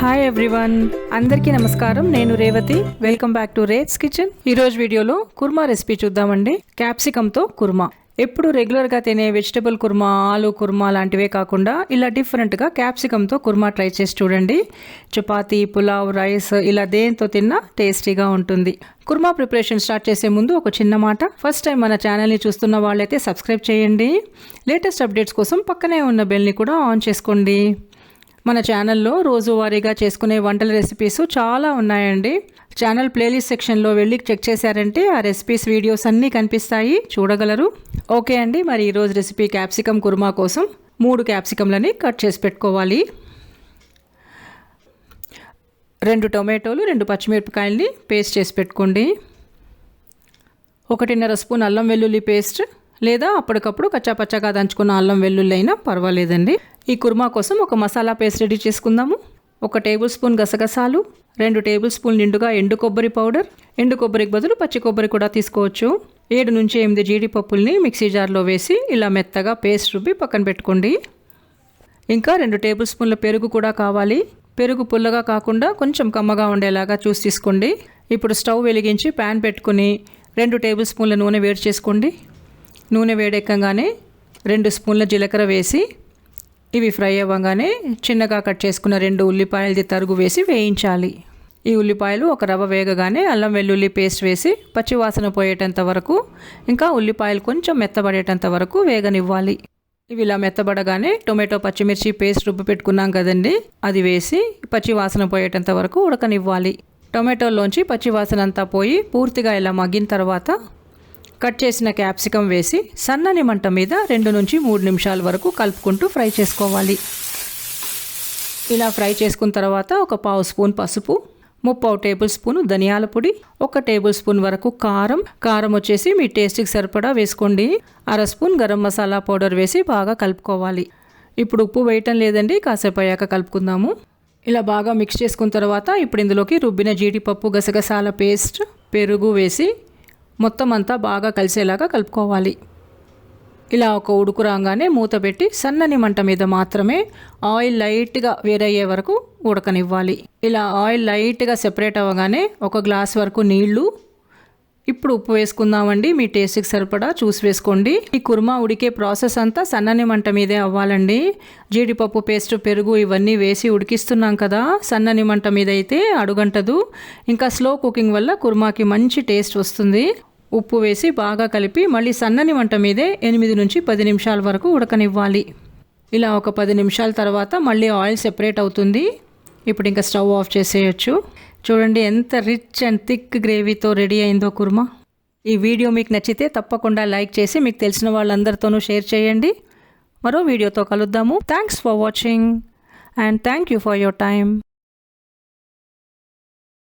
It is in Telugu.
హాయ్ ఎవ్రీవన్ అందరికీ నమస్కారం. నేను Revathi. Welcome back to rates kitchen ఈరోజు వీడియోలో కుర్మా రెసిపీ చూద్దామండి. క్యాప్సికమ్తో కుర్మా. ఎప్పుడు రెగ్యులర్గా తినే వెజిటబుల్ కుర్మా ఆలు కుర్మా లాంటివే కాకుండా ఇలా డిఫరెంట్గా క్యాప్సికమ్తో కుర్మా ట్రై చేసి చూడండి. చపాతీ పులావ్ రైస్ ఇలా దేంతో తిన్నా టేస్టీగా ఉంటుంది. కుర్మా ప్రిపరేషన్ స్టార్ట్ చేసే ముందు ఒక చిన్న మాట. ఫస్ట్ టైం మన ఛానల్ని చూస్తున్న వాళ్ళైతే సబ్స్క్రైబ్ చేయండి. లేటెస్ట్ అప్డేట్స్ కోసం పక్కనే ఉన్న బెల్ని కూడా ఆన్ చేసుకోండి. మన ఛానల్లో రోజువారీగా చేసుకునే వంటల రెసిపీస్ చాలా ఉన్నాయండి. ఛానల్ ప్లేలిస్ట్ సెక్షన్లో వెళ్ళి చెక్ చేశారంటే ఆ రెసిపీస్ వీడియోస్ అన్నీ కనిపిస్తాయి. చూడగలరు. ఓకే అండి మరి ఈరోజు రెసిపీ క్యాప్సికమ్ కుర్మా కోసం మూడు క్యాప్సికమ్లని కట్ చేసి పెట్టుకోవాలి. రెండు టొమాటోలు రెండు పచ్చిమిరపకాయల్ని పేస్ట్ చేసి పెట్టుకోండి. ఒకటిన్నర స్పూన్ అల్లం వెల్లుల్లి పేస్ట్ లేదా అప్పటికప్పుడు కచ్చాపచ్చాగా దంచుకున్న అల్లం వెల్లుల్లైనా పర్వాలేదండి. ఈ కుర్మా కోసం ఒక మసాలా పేస్ట్ రెడీ చేసుకుందాము. ఒక టేబుల్ స్పూన్ గసగసాలు రెండు టేబుల్ స్పూన్ నిండుగా ఎండు కొబ్బరి పౌడర్ ఎండు కొబ్బరికి బదులు పచ్చి కొబ్బరి కూడా తీసుకోవచ్చు. ఏడు నుంచి ఎనిమిది జీడిపప్పుల్ని మిక్సీ జార్లో వేసి ఇలా మెత్తగా పేస్ట్ రుబ్బి పక్కన పెట్టుకోండి. ఇంకా రెండు టేబుల్ స్పూన్ల పెరుగు కూడా కావాలి. పెరుగు పుల్లగా కాకుండా కొంచెం కమ్మగా ఉండేలాగా చూసి తీసుకోండి. ఇప్పుడు స్టవ్ వెలిగించి ప్యాన్ పెట్టుకుని రెండు టేబుల్ స్పూన్ల నూనె వేడి చేసుకోండి. నూనె వేడెక్కగానే రెండు స్పూన్ల జీలకర్ర వేసి ఇవి ఫ్రై అవ్వగానే చిన్నగా కట్ చేసుకున్న రెండు ఉల్లిపాయలది తరుగు వేసి వేయించాలి. ఈ ఉల్లిపాయలు ఒక రవ్వ వేగగానే అల్లం వెల్లుల్లి పేస్ట్ వేసి పచ్చివాసన పోయేటంత వరకు ఇంకా ఉల్లిపాయలు కొంచెం మెత్తబడేటంత వరకు వేగనివ్వాలి. ఇవి ఇలా మెత్తబడగానే టొమాటో పచ్చిమిర్చి పేస్ట్ రుబ్బు పెట్టుకున్నాం కదండి అది వేసి పచ్చివాసన పోయేటంత వరకు ఉడకనివ్వాలి. టొమాటోలోంచి పచ్చివాసన అంతా పోయి పూర్తిగా ఇలా మగ్గిన తర్వాత కట్ చేసిన క్యాప్సికం వేసి సన్నని మంట మీద రెండు నుంచి మూడు నిమిషాల వరకు కలుపుకుంటూ ఫ్రై చేసుకోవాలి. ఇలా ఫ్రై చేసుకున్న తర్వాత ఒక పావు స్పూన్ పసుపు ముప్పావు టేబుల్ స్పూన్ ధనియాల పొడి ఒక టేబుల్ స్పూన్ వరకు కారం. కారం వచ్చేసి మీ టేస్ట్కి సరిపడా వేసుకోండి. అర స్పూన్ గరం మసాలా పౌడర్ వేసి బాగా కలుపుకోవాలి. ఇప్పుడు ఉప్పు వేయటం లేదండి కాసేపు అయ్యాక కలుపుకుందాము. ఇలా బాగా మిక్స్ చేసుకున్న తర్వాత ఇప్పుడు ఇందులోకి రుబ్బిన జీడిపప్పు గసగసాల పేస్ట్ పెరుగు వేసి మొత్తం అంతా బాగా కలిసేలాగా కలుపుకోవాలి. ఇలా ఒక ఉడుకు రాగానే మూత పెట్టి సన్నని మంట మీద మాత్రమే ఆయిల్ లైట్గా వేరయ్యే వరకు ఉడకనివ్వాలి. ఇలా ఆయిల్ లైట్గా సెపరేట్ అవ్వగానే ఒక గ్లాస్ వరకు నీళ్ళు. ఇప్పుడు ఉప్పు వేసుకుందామండి మీ టేస్ట్కి సరిపడా చూసి వేసుకోండి. ఈ కుర్మా ఉడికే ప్రాసెస్ అంతా సన్నని మంట మీదే అవ్వాలండి. జీడిపప్పు పేస్ట్ పెరుగు ఇవన్నీ వేసి ఉడికిస్తున్నాం కదా సన్నని మంట మీద అయితే అడుగంటదు. ఇంకా స్లో కుకింగ్ వల్ల కుర్మాకి మంచి టేస్ట్ వస్తుంది. ఉప్పు వేసి బాగా కలిపి మళ్ళీ సన్నని వంట మీదే ఎనిమిది నుంచి పది నిమిషాల వరకు ఉడకనివ్వాలి. ఇలా ఒక పది నిమిషాల తర్వాత మళ్ళీ ఆయిల్ సెపరేట్ అవుతుంది. ఇప్పుడు ఇంకా స్టవ్ ఆఫ్ చేసేయచ్చు. చూడండి ఎంత రిచ్ అండ్ థిక్ గ్రేవీతో రెడీ అయిందో కుర్మా. ఈ వీడియో మీకు నచ్చితే తప్పకుండా లైక్ చేసి మీకు తెలిసిన వాళ్ళందరితోనూ షేర్ చేయండి. మరో వీడియోతో కలుద్దాము. Thanks for watching and thank you for your time